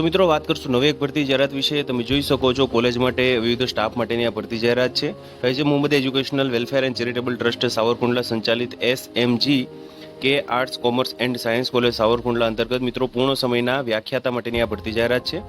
તો મિત્રો, વાત કરશું નવી એક ભરતી જાહેરાત વિશે. તમે જોઈ શકો છો, કોલેજ માટે વિવિધ સ્ટાફ માટેની આ ભરતી જાહેરાત છે. હજી Mohammad educational welfare and charitable trust Savarkundla સંચાલિત S MG K arts commerce and science college Savarkundla અંતર્ગત મિત્રો પૂર્ણ સમયના વ્યાખ્યાતા માટેની આ ભરતી જાહેરાત છે.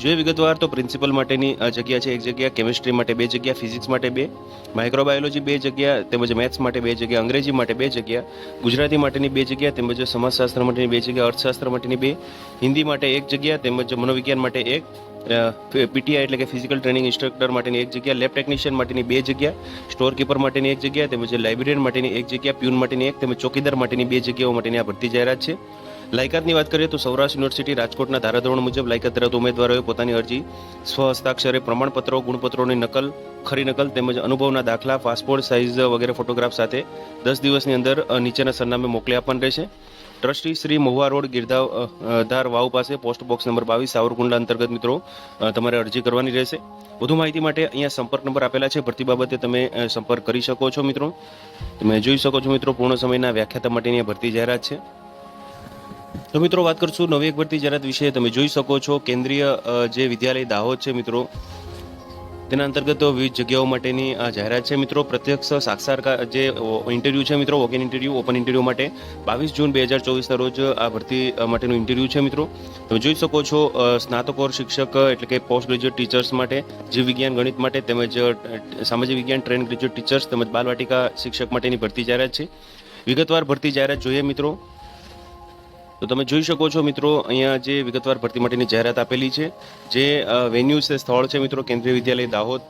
જોઈએ વિગતવાર તો પ્રિન્સિપલ માટેની જગ્યા છે, એક જગ્યા કેમિસ્ટ્રી માટે, બે જગ્યા ફિઝિક્સ માટે બે માઇક્રોબાયોલોજી બે જગ્યા, તેમજ મેથ્સ માટે બે જગ્યા, અંગ્રેજી માટે બે જગ્યા, ગુજરાતી માટેની બે જગ્યા, તેમજ સમાજશાસ્ત્ર માટેની બે જગ્યા, અર્થશાસ્ત્ર માટેની બે, હિન્દી માટે એક જગ્યા, તેમજ મનોવિજ્ઞાન માટે એક પીટીઆઈ એટલે કે ફિઝિકલ ટ્રેનિંગ ઇન્સ્ટ્રક્ટર માટેની એક જગ્યા લેબ ટેકનિશિયન માટેની બે જગ્યા સ્ટોર કીપર માટેની એક જગ્યા, તેમજ લાઇબ્રેરિયન માટેની એક જગ્યા પ્યુન માટેની એક, તેમજ ચોકીદાર માટેની બે જગ્યાઓ માટેની આ ભરતી જાહેરાત છે. લાયકાતની વાત કરીએ તો સૌરાષ્ટ્ર યુનિવર્સિટી રાજકોટના ધારાધોરણ મુજબ લાયકાત ધરાવતા ઉમેદવારોએ પોતાની અરજી સ્વ હસ્તાક્ષરે પ્રમાણપત્રો, ગુણપત્રોની નકલ, ખરી નકલ તેમજ અનુભવના દાખલા, પાસપોર્ટ સાઇઝ વગેરે ફોટોગ્રાફ સાથે દસ દિવસની અંદર નીચેના સરનામે મોકલી આપવાનું રહેશે. ટ્રસ્ટી શ્રી મહુવા રોડ ગિરધાવ અ, અ, ધાર વાવ પાસે પોસ્ટ બોક્સ નંબર બાવીસ સાવરકુંડલા અંતર્ગત મિત્રો તમારે અરજી કરવાની રહેશે. વધુ માહિતી માટે અહીંયા સંપર્ક નંબર આપેલા છે. ભરતી બાબતે તમે સંપર્ક કરી શકો છો મિત્રો. તમે જોઈ શકો છો મિત્રો પૂર્ણ સમયના વ્યાખ્યાતા માટેની ભરતી જાહેરાત છે. તો મિત્રો વાત કરશું નવી એક ભરતી જાહેરાત વિશે. તમે જોઈ શકો છો કેન્દ્રીય જે વિદ્યાલય દાહોદ છે મિત્રો તેના અંતર્ગત વિવિધ જગ્યાઓ માટેની આ જાહેરાત છે. મિત્રો, પ્રત્યક્ષ સાક્ષાત્કાર જે ઇન્ટરવ્યૂ છે મિત્રો walk in interview open interview માટે બાવીસ જૂન બે હજાર ચોવીસના રોજ આ ભરતી માટેનું ઇન્ટરવ્યૂ છે મિત્રો. તમે જોઈ શકો છો સ્નાતકોર શિક્ષક, એટલે કે પોસ્ટ ગ્રેજ્યુએટ ટીચર્સ માટે જીવ વિજ્ઞાન ગણિત માટે તેમજ સામાજિક વિજ્ઞાન ટ્રેન ગ્રેજ્યુએટ ટીચર્સ તેમજ બાલવાટિકા શિક્ષક માટેની ભરતી જાહેરાત છે. વિગતવાર ભરતી જાહેરાત જોઈએ મિત્રો. તો તમે જોઈ શકો છો મિત્રો, અહીંયા જે વિગતવાર ભરતી માટેની જાહેરાત આપેલી છે, જે વેન્યુ છે, સ્થળ છે મિત્રો, Kendriya Vidyalaya Dahod,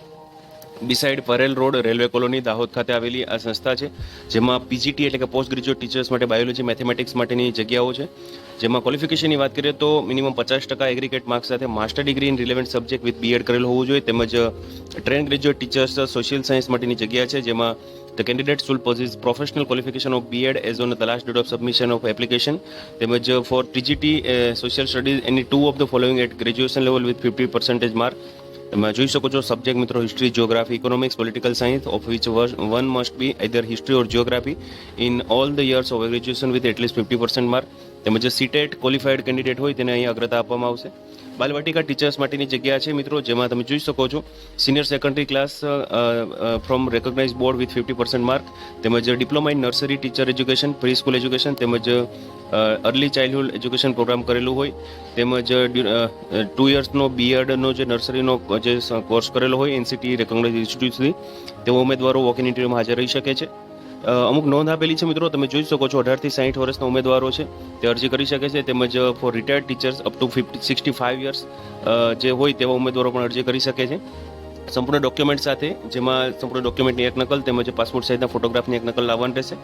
beside Parel road, railway colony, Dahod ખાતે આવેલી આ સંસ્થા છે, જેમાં પીજીટી એટલે કે પોસ્ટ ગ્રેજ્યુએટ ટીચર્સ માટે બાયોલોજી, મેથેમેટિક્સ માટેની જગ્યાઓ છે, જેમાં ક્વોલિફિકેશનની વાત કરીએ તો મિનિમમ પચાસ ટકા એગ્રીગેટ માર્ક્સ સાથે master degree in relevant subject with BEd કરેલ હોવું જોઈએ, તેમજ trained graduate teachers social science માટેની જગ્યા છે, જેમાં the candidate should possess professional qualification of BEd as on the last date of submission of application તેમજ for TGT social studies any two of the following at graduation level with fifty percentage mark તમે જોઈ શકો છો subject મિત્રો history geography economics political science of which one must be either history or geography in all the years of graduation with at least fifty percent mark તેમજ CTET qualified candidate હોય, તેને અહીં અગ્રતા આપવામાં આવશે. બાલવાટિકા ટીચર્સ માટેની જગ્યા છે મિત્રો, જેમાં તમે જોઈ શકો છો senior secondary class from recognise board with fifty percent mark તેમજ diploma in nursery teacher education pre school education, તેમજ અર્લી ચાઇલ્ડહુડ એજ્યુકેશન પ્રોગ્રામ કરેલું હોય, તેમજ ટુ યર્સનો બીએડનો જે નર્સરીનો જે કોર્સ કરેલો હોય એનસીટી રેકોગ્નાઇઝ ઇન્સ્ટિટ્યૂટથી તેઓ ઉમેદવારો વોક ઇન ઇન્ટરવ્યુમાં હાજર રહી શકે છે. અમુક નોંધ આપેલી છે મિત્રો, તમે જોઈ શકો છો, અઢારથી સાઠ વર્ષના ઉમેદવારો છે. તે અરજી કરી શકે છે, તેમજ for retired teachers up to fifty sixty five years જે હોય તેવા ઉમેદવારો પણ અરજી કરી શકે છે. સંપૂર્ણ ડોક્યુમેન્ટ સાથે, જેમાં સંપૂર્ણ ડોક્યુમેન્ટની એક નકલ, તેમજ પાસપોર્ટ સાઇઝના ફોટોગ્રાફની એક નકલ લાવવાની રહેશે.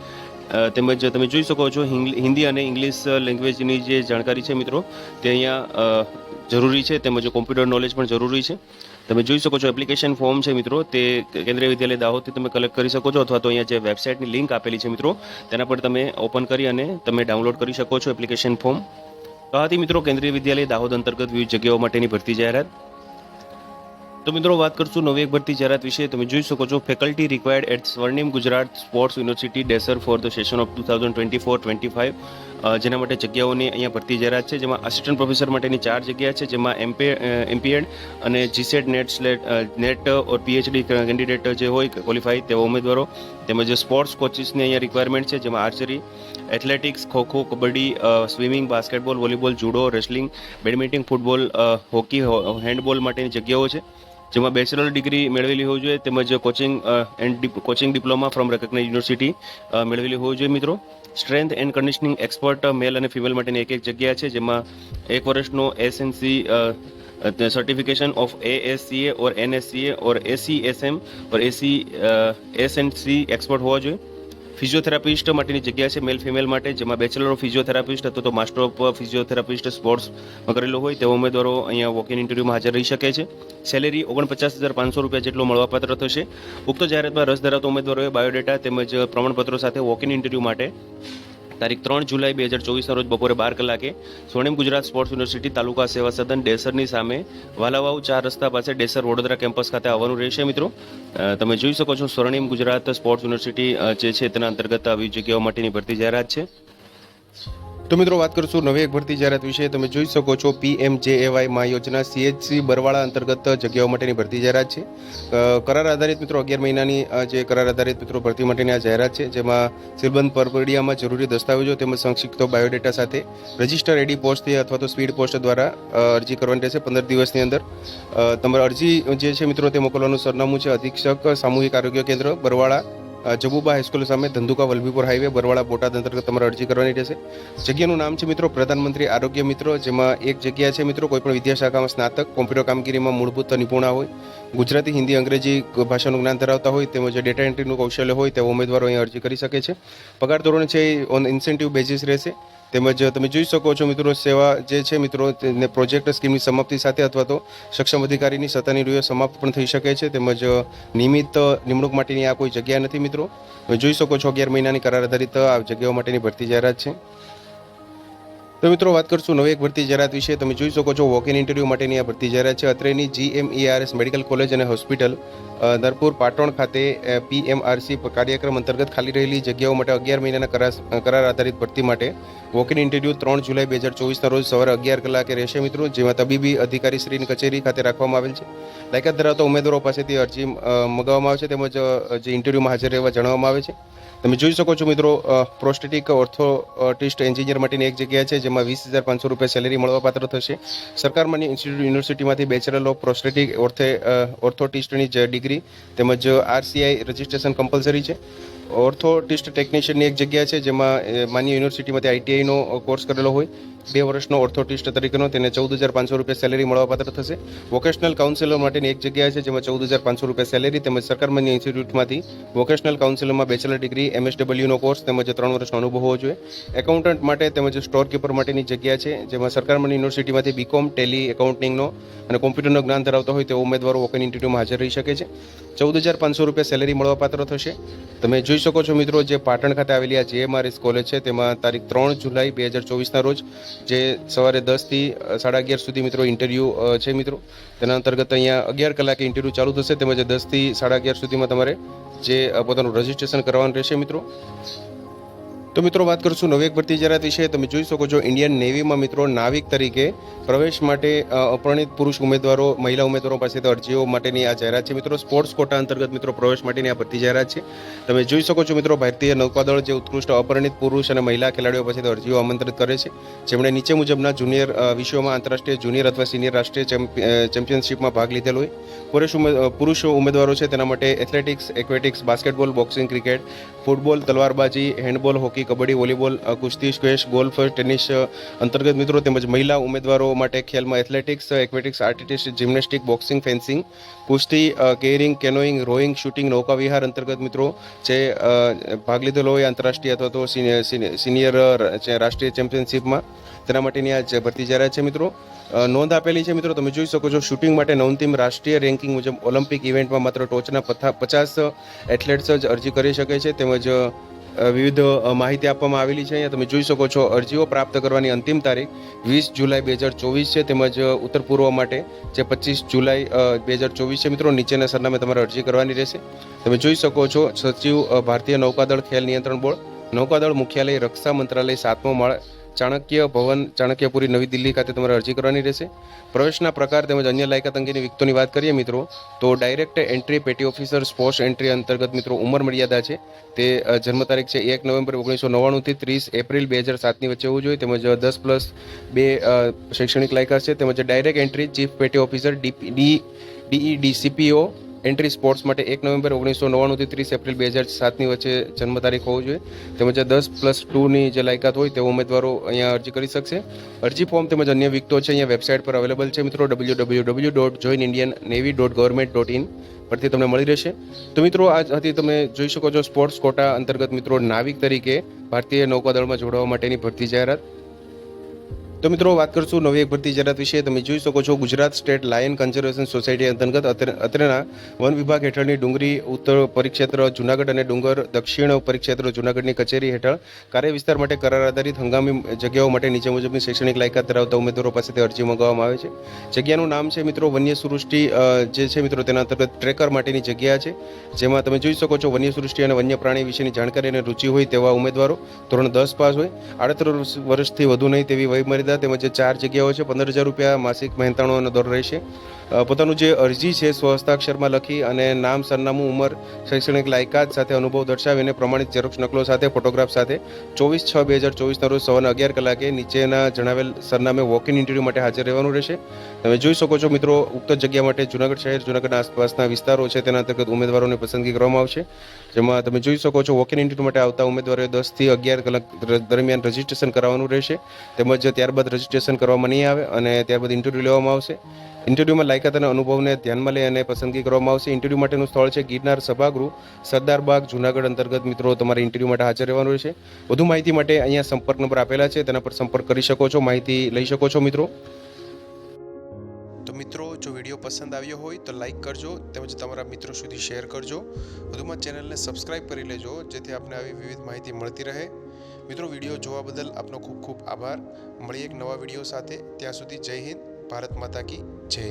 તેમજ તમે જોઈ શકો છો હિન્દી અને ઇંગ્લિશ લેંગ્વેજની જે જાણકારી છે મિત્રો, તે અહીંયા જરૂરી છે, તેમજ કોમ્પ્યુટર નોલેજ પણ જરૂરી છે. તમે જોઈ શકો છો એપ્લિકેશન ફોર્મ છે મિત્રો. તે કેન્દ્રીય વિદ્યાલય દાહોદથી તમે કલેક્ટ કરી શકો છો અથવા તો અહીંયા જે વેબસાઇટની લિંક આપેલી છે મિત્રો, તેના પર તમે ઓપન કરી અને તમે ડાઉનલોડ કરી શકો છો એપ્લિકેશન ફોર્મ તો આથી મિત્રો કેન્દ્રીય વિદ્યાલય દાહોદ અંતર્ગત વિવિધ જગ્યાઓ માટેની ભરતી જાહેરાત. તો મિત્રો વાત કરશું નવી એક ભરતી જાહેરાત વિશે. તમે જોઈ શકો છો faculty required at Swarnim Gujarat sports university Desar for the session of two thousand twenty four twenty five જેના માટે જગ્યાઓની અહીંયા ભરતી જાહેરાત છે, જેમાં આસિસ્ટન્ટ પ્રોફેસર માટેની ચાર જગ્યા છે, જેમાં એમપે એમપીએડ અને GSET NET SLET NET or PhD candidate જે હોય ક્વોલિફાઈ તેવા ઉમેદવારો. તેમજ સ્પોર્ટ્સ કોચિસની અહીંયા રિક્વાયરમેન્ટ છે, જેમાં archery athletics khokho kabaddi swimming basketball volleyball judo wrestling badminton football hockey handball માટેની જગ્યાઓ છે. જેમાં બેચલર ડિગ્રી મેળવેલી હોવી જોઈએ, તેમજ coaching and coaching diploma from recognise university મેળવેલી હોવી જોઈએ મિત્રો. Strength and conditioning expert, male અને ફિમેલ માટેની એક એક જગ્યા છે, જેમાં એક વર્ષનો SNC certification of ASCA or NSCA or ACSM or AC SNC expert હોવા જોઈએ. ફિઝિયોથેરાપિસ્ટ માટેની જગ્યા છે મેલ ફિમેલ માટે, જેમાં બેચલર ઓફ ફિઝિયોથેરાપિસ્ટ અથવા તો માસ્ટર ઓફ ફિઝિયોથેરાપિસ્ટ સ્પોર્ટ્સમાં કરેલો હોય, તેવા ઉમેદવારો અહીંયા વોક ઇન ઇન્ટરવ્યૂમાં હાજર રહી શકે છે. સેલેરી ઓગણપચાસ હજાર પાંચસો રૂપિયા જેટલો મળવાપાત્ર થશે. ઉક્ત જાહેરાતમાં રસ ધરાવતા ઉમેદવારોએ બાયોડેટા તેમજ પ્રમાણપત્રો સાથે વોક ઇન ઇન્ટરવ્યૂ માટે તારીખ ત્રણ જુલાઈ બે હજાર ચોવીસના રોજ બપોરે બાર કલાકે સ્વર્ણિમ ગુજરાત સ્પોર્ટ્સ યુનિવર્સિટી તાલુકા સેવા સદન ડેસરની સામે વાલાવાવ ચાર રસ્તા પાસે ડેસર વડોદરા કેમ્પસ ખાતે આવવાનું રહેશે, મિત્રો. તમે જોઈ શકો છો સ્વર્ણિમ ગુજરાત સ્પોર્ટ્સ યુનિવર્સિટી જે છે તેના અંતર્ગત આવી જગ્યાઓ માટેની ભરતી જાહેરાત છે. તો મિત્રો વાત કરશું નવી એક ભરતી જાહેરાત વિશે. તમે જોઈ શકો છો પીએમમાં યોજના સીએચસી બરવાળા અંતર્ગત જગ્યાઓ માટેની ભરતી જાહેરાત છે. કરાર આધારિત મિત્રો અગિયાર મહિનાની જે કરાર આધારિત મિત્રો ભરતી માટેની આ જાહેરાત છે, જેમાં સિલબંધ પરપડિયામાં જરૂરી દસ્તાવેજો તેમજ સંક્ષિપ્તો બાયોડેટા સાથે રજિસ્ટર એડી પોસ્ટથી અથવા તો સ્પીડ પોસ્ટ દ્વારા અરજી કરવાની રહેશે પંદર દિવસની અંદર. તમારી અરજી જે છે મિત્રો તે મોકલવાનું સરનામું છે અધિક્ષક સામૂહિક આરોગ્ય કેન્દ્ર બરવાળા જબુબા હાઈસ્કૂલ સામે ધંધુકા વલભીપુર હાઈવે બરવાળા બોટાદ અંતર્ગત તમારે અરજી કરવાની રહેશે. જગ્યાનું નામ છે મિત્રો પ્રધાનમંત્રી આરોગ્ય મિત્રો, જેમાં એક જગ્યા છે મિત્રો કોઈપણ વિદ્યાશાખામાં સ્નાતક, કોમ્પ્યુટર કામગીરીમાં મૂળભૂત નિપુણા હોય, ગુજરાતી, હિન્દી, અંગ્રેજી ભાષાનું જ્ઞાન ધરાવતા હોય, તેમજ ડેટા એન્ટ્રીનું કૌશલ્ય હોય, તેવા ઉમેદવારો અહીં અરજી કરી શકે છે. પગાર ધોરણ છે એ ઓન ઇન્સેન્ટિવ બેઝિસ રહેશે. તેમજ તમે જોઈ શકો છો મિત્રો, સેવા જે છે મિત્રો તેને પ્રોજેક્ટ સ્કીમની સમાપ્તિ સાથે અથવા તો સક્ષમ અધિકારીની સત્તાની રૂએ સમાપ્ત પણ થઈ શકે છે. તેમજ નિયમિત નિમણૂક માટેની આ કોઈ જગ્યા નથી મિત્રો. તમે જોઈ શકો છો અગિયાર મહિનાની કરાર આધારિત આ જગ્યાઓ માટેની ભરતી જાહેરાત છે. તો મિત્રો, વાત કરશું નવી એક ભરતી જાહેરાત વિશે. તમે જોઈ શકો છો વોક ઇન ઇન્ટરવ્યૂ માટેની આ ભરતી જાહેરાત છે. અત્રેની જીએમઈઆરએસ મેડિકલ કોલેજ અને હોસ્પિટલ નરપુર પાટણ ખાતે પીએમઆરસી કાર્યક્રમ અંતર્ગત ખાલી રહેલી જગ્યાઓ માટે અગિયાર મહિનાના કરાર કરાર આધારિત ભરતી માટે વોક ઇન ઇન્ટરવ્યૂ ત્રણ જુલાઈ બે હજાર ચોવીસના રોજ સવારે અગિયાર કલાકે રહેશે મિત્રો, જેમાં તબીબી અધિકારી શ્રીની કચેરી ખાતે રાખવામાં આવેલ છે. લાયકાત ધરાવતા ઉમેદવારો પાસેથી અરજી મગાવવામાં આવે છે, તેમજ જે ઇન્ટરવ્યૂમાં હાજર રહેવા જણાવવામાં આવે છે. તમે જોઈ શકો છો મિત્રો પ્રોસ્ટેટિક ઓર્થોટિસ્ટ એન્જિનિયર માટેની એક જગ્યા છે, જેમાં વીસ હજાર પાંચસો રૂપિયા સેલેરી મળવાપાત્ર થશે. સરકાર માન્ય ઇન્સ્ટિટ્યૂટ યુનિવર્સિટીમાંથી બેચલર ઓફ પ્રોસ્ટેટિક ઓર્થે ઓર્થોટિસ્ટની જે ડિગ્રી તેમજ આરસીઆઈ રજિસ્ટ્રેશન કમ્પલસરી છે. ઓર્થોટિસ્ટ ટેકનિશિયનની એક જગ્યા છે જેમાં માન્ય યુનિવર્સિટીમાંથી આઈટીઆઈનો કોર્સ કરેલો હોય. બે વર્ષનો ઓર્થોટિસ્ટ તરીકેનો તેને ચૌદ હજાર પાંચસો રૂપિયા સેલેરી મળવાપાત્ર થશે. વોકેશનલ કાઉન્સિલર માટેની એક જગ્યા છે જેમાં ચૌદ હજાર પાંચસો રૂપિયા સેલેરી તેમજ સરકાર માન્ય ઇન્સ્ટિટ્યૂટમાંથી વોકેશનલ કાઉન્સિલરમાં બેચલર ડિગ્રી એમએસડબલ્યુનો કોર્સ તેમજ ત્રણ વર્ષનો અનુભવ હોવો જોઈએ. એકાઉન્ટન્ટ માટે તેમજ સ્ટોર કીપર માટેની જગ્યા છે જેમાં સરકાર માન્ય યુનિવર્સિટીમાંથી બીકોમ ટેલી એકાઉન્ટિંગનો અને કોમ્પ્યુટરનો જ્ઞાન ધરાવતા હોય તેવો ઉમેદવારો ઓપન ઇન્ટરવ્યૂમાં હાજર રહી શકે છે. ચૌદ હજાર પાંચસો રૂપિયા સેલેરી મળવાપાત્ર થશે. તમે જોઈ શકો છો મિત્રો, જે પાટણ ખાતે આવેલી આ જેએમઆરએસ કોલેજ છે, તેમાં તારીખ ત્રણ જુલાઈ બે હજાર ચોવીસના રોજ જે સવારે દસથી સાડા અગિયાર સુધી મિત્રો ઇન્ટરવ્યૂ છે મિત્રો. તેના અંતર્ગત અહીંયા અગિયાર કલાકે ઇન્ટરવ્યૂ ચાલુ થશે, તેમજ દસથી સાડા અગિયાર સુધીમાં તમારે જે પોતાનું રજિસ્ટ્રેશન કરવાનું રહેશે મિત્રો. તો મિત્રો વાત કરશું નવી એક ભરતી જાહેરાત વિશે. તમે જોઈ શકો છો ઇન્ડિયન નેવીમાં મિત્રો નાવિક તરીકે પ્રવેશ માટે અપરણિત પુરુષ ઉમેદવારો, મહિલા ઉમેદવારો પાસેથી અરજીઓ માટેની આ જાહેરાત છે. મિત્રો સ્પોર્ટ્સ કોટા અંતર્ગત મિત્રો પ્રવેશ માટેની આ ભરતી જાહેરાત છે. તમે જોઈ શકો છો મિત્રો ભારતીય નૌકાદળ જે ઉત્કૃષ્ટ અપરણિત પુરુષ અને મહિલા ખેલાડીઓ પાસેથી અરજીઓ આમંત્રિત કરે છે. જેમણે નીચે મુજબના જુનિયર વિશ્વમાં આંતરરાષ્ટ્રીય જુનિયર અથવા સિનિયર રાષ્ટ્રીય ચેમ્પ- ચેમ્પિયનશિપમાં ભાગ લીધેલો હોય. પુરુષ ઉમેદવારો છે તેના માટે athletics aquatics basketball boxing cricket football તલવારબાજી handball hockey kabaddi, volleyball કુસ્તી સ્ક્વેશ ગોલ્ફ, ટેનિસ અંતર્ગત મિત્રો તેમજ મહિલા ઉમેદવારો માટે ખેલમાં athletics aquatics, artist, gymnastic, boxing, fencing, કુસ્તી કેરિંગ કેનોઈંગ રોઈંગ શૂટિંગ નૌકાવિહાર અંતર્ગત મિત્રો જે ભાગ લીધેલો હોય આંતરરાષ્ટ્રીય અથવા તો સિનિયર રાષ્ટ્રીય ચેમ્પિયનશિપમાં તેના માટેની આ ભરતી જાહેરાત છે મિત્રો. નોંધ આપેલી છે મિત્રો, તમે જોઈ શકો છો શૂટિંગ માટે નવંતિમ રાષ્ટ્રીય રેન્કિંગ મુજબ ઓલિમ્પિક ઇવેન્ટમાં માત્ર ટોચના પચાસ એથ્લેટ્સ જ અરજી કરી શકે છે તેમજ વિવિધ માહિતી આપવામાં આવેલી છે. અહીંયા તમે જોઈ શકો છો, અરજીઓ પ્રાપ્ત કરવાની અંતિમ તારીખ વીસ જુલાઈ બે હજાર ચોવીસ છે, તેમજ ઉત્તર પૂર્વ માટે જે પચીસ જુલાઈ બે હજાર ચોવીસ છે, મિત્રો. નીચેના સરનામે તમારે અરજી કરવાની રહેશે. તમે જોઈ શકો છો, સચિવ ભારતીય નૌકાદળ ખેલ નિયંત્રણ બોર્ડ, નૌકાદળ મુખ્યાલય, રક્ષા મંત્રાલય સાતમો માળ ચાણક્ય ભવન, ચાણક્યપુરી નવી દિલ્હી ખાતે તમારે અરજી કરવાની રહેશે. પ્રવેશના પ્રકાર તેમજ અન્ય લાયકાત અંગેની વિગતોની વાત કરીએ મિત્રો, તો direct entry petty officer sports entry અંતર્ગત મિત્રો ઉંમર મર્યાદા છે. તે જન્મ તારીખ છે એક નવેમ્બર ઓગણીસો નવ્વાણુંથી ત્રીસ એપ્રિલ બે હજાર સાતની વચ્ચે હોવું જોઈએ. તેમજ દસ પ્લસ બે શૈક્ષણિક લાયકાત છે. તેમજ direct entry chief petty officer D D DED CPO entry sports માટે એક નવેમ્બર ઓગણીસો નવ્વાણુંથી ત્રીસ એપ્રિલ બે હજાર સાતની વચ્ચે જન્મ તારીખ હોવું જોઈએ. તેમજ દસ પ્લસ ટુની જે લાયકાત હોય તેવા ઉમેદવારો અહીંયા અરજી કરી શકશે. અરજી ફોર્મ તેમજ અન્ય વિગતો છે અહીંયા વેબસાઇટ પર અવેલેબલ છે મિત્રો W W W dot join Indian navy dot government dot in પરથી તમને મળી રહેશે. તો મિત્રો આજ હતી તમે જોઈ શકો છો સ્પોર્ટ્સ કોટા અંતર્ગત મિત્રો, નાવિક તરીકે ભારતીય નૌકાદળમાં જોડાવા માટેની ભરતી જાહેરાત. તો મિત્રો વાત કરશું નવી એક ભરતી જાહેરાત વિશે. તમે જોઈ શકો છો Gujarat state lion conservation society અંતર્ગત અત્રે- અત્રેના વન વિભાગ હેઠળની ડુંગરી ઉત્તર પરિક્ષેત્ર, જુનાગઢ અને ડુંગર દક્ષિણ પરિક્ષેત્ર, જુનાગઢની કચેરી હેઠળ કાર્ય વિસ્તાર માટે કરાર આધારિત હંગામી જગ્યાઓ માટે નીચે મુજબની શૈક્ષણિક લાયકાત ધરાવતા ઉમેદવારો પાસેથી અરજી મંગાવવામાં આવે છે. જગ્યાનું નામ છે મિત્રો વન્ય સૃષ્ટિ જે છે મિત્રો તેના અંતર્ગત ટ્રેકર માટેની જગ્યા છે. જેમાં તમે જોઈ શકો છો વન્ય સૃષ્ટિ અને વન્ય પ્રાણી વિશેની જાણકારી અને રુચિ હોય તેવા ઉમેદવારો ધોરણ દસ પાસ હોય. આડત્રીસ વર્ષથી વધુ નહીં તેવી વયમર્યાદા તેમજ ચાર જગ્યાઓ છે પંદર હજાર રૂપિયા માસિક મહેનતાણોનો દર રહેશે. પોતાનું જે અરજી છે સ્વહસ્તાક્ષરમાં લખી અને નામ, સરનામું, ઉંમર, શૈક્ષણિક લાયકાત સાથે અનુભવ દર્શાવીને પ્રમાણિત ઝેરોક્ષ નકલો સાથે, ફોટોગ્રાફ સાથે ચોવીસ છ બે હજાર ચોવીસના રોજ સવારના અગિયાર કલાકે નીચેના જણાવેલ સરનામે વોક ઇન ઇન્ટરવ્યૂ માટે હાજર રહેવાનું રહેશે. તમે જોઈ શકો છો મિત્રો, ઉક્ત જગ્યા માટે જુનાગઢ શહેર, જુનાગઢના આસપાસના વિસ્તારો છે, તેના અંતર્ગત ઉમેદવારોની પસંદગી કરવામાં આવશે. જેમાં તમે જોઈ શકો છો વોક ઇન ઇન્ટરવ્યૂ માટે આવતા ઉમેદવારોએ દસથી અગિયાર કલાક દરમિયાન રજીસ્ટ્રેશન કરાવવાનું રહેશે. તેમજ ત્યારબાદ રજીસ્ટ્રેશન કરવામાં નહીં આવે અને ત્યારબાદ ઇન્ટરવ્યૂ લેવામાં આવશે. ઇન્ટરવ્યૂમાં લાયકાત અને અનુભવને ધ્યાનમાં લઈ અને પસંદગી કરવામાં આવશે. ઇન્ટરવ્યૂ માટેનું સ્થળ છે ગિરનાર સભાગૃહ. સરદાર બાગ જુનાગઢ અંતર્ગત મિત્રો, તમારે ઇન્ટરવ્યૂ માટે હાજર રહેવાનું રહેશે. વધુ માહિતી માટે અહીંયા સંપર્ક નંબર આપેલા છે, તેના પર સંપર્ક કરી શકો છો, માહિતી લઈ શકો છો મિત્રો. તો મિત્રો, જો વીડિયો પસંદ આવ્યો હોય તો લાઇક કરજો, તેમજ તમારા મિત્રો સુધી શેર કરજો. વધુમાં ચેનલને સબસ્ક્રાઇબ કરી લેજો, જેથી આપને આવી વિવિધ માહિતી મળતી રહે. મિત્રો, વીડિયો જોવા બદલ આપનો ખૂબ ખૂબ આભાર. મળીએ એક નવા વીડિયો સાથે. ત્યાં સુધી જય હિન્દ. ભારત માતા કી જય.